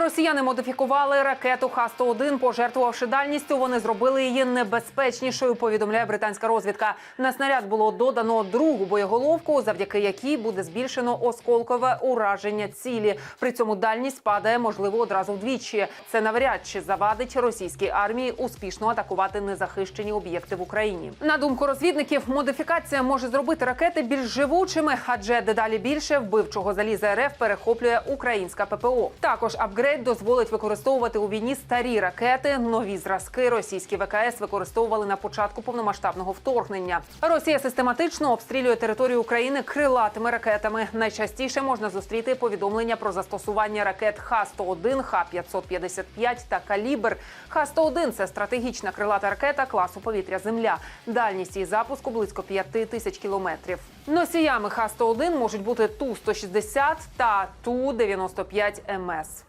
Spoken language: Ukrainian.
Росіяни модифікували ракету Х-101, пожертвувавши дальністю. Вони зробили її небезпечнішою. Повідомляє британська розвідка. На снаряд було додано другу боєголовку, завдяки якій буде збільшено осколкове ураження цілі. При цьому дальність падає, можливо, одразу вдвічі. Це навряд чи завадить російській армії успішно атакувати незахищені об'єкти в Україні. На думку розвідників, модифікація може зробити ракети більш живучими, адже дедалі більше вбивчого заліза РФ перехоплює українська ППО. Також апгрейд дозволить використовувати у війні старі ракети. Нові зразки російські ВКС використовували на початку повномасштабного вторгнення. Росія систематично обстрілює територію України крилатими ракетами. Найчастіше можна зустріти повідомлення про застосування ракет Х-101, Х-555 та Калібр. Х-101 – це стратегічна крилата ракета класу повітря Земля. Дальність її запуску близько 5 тисяч кілометрів. Носіями Х-101 можуть бути Ту-160 та Ту-95 МС.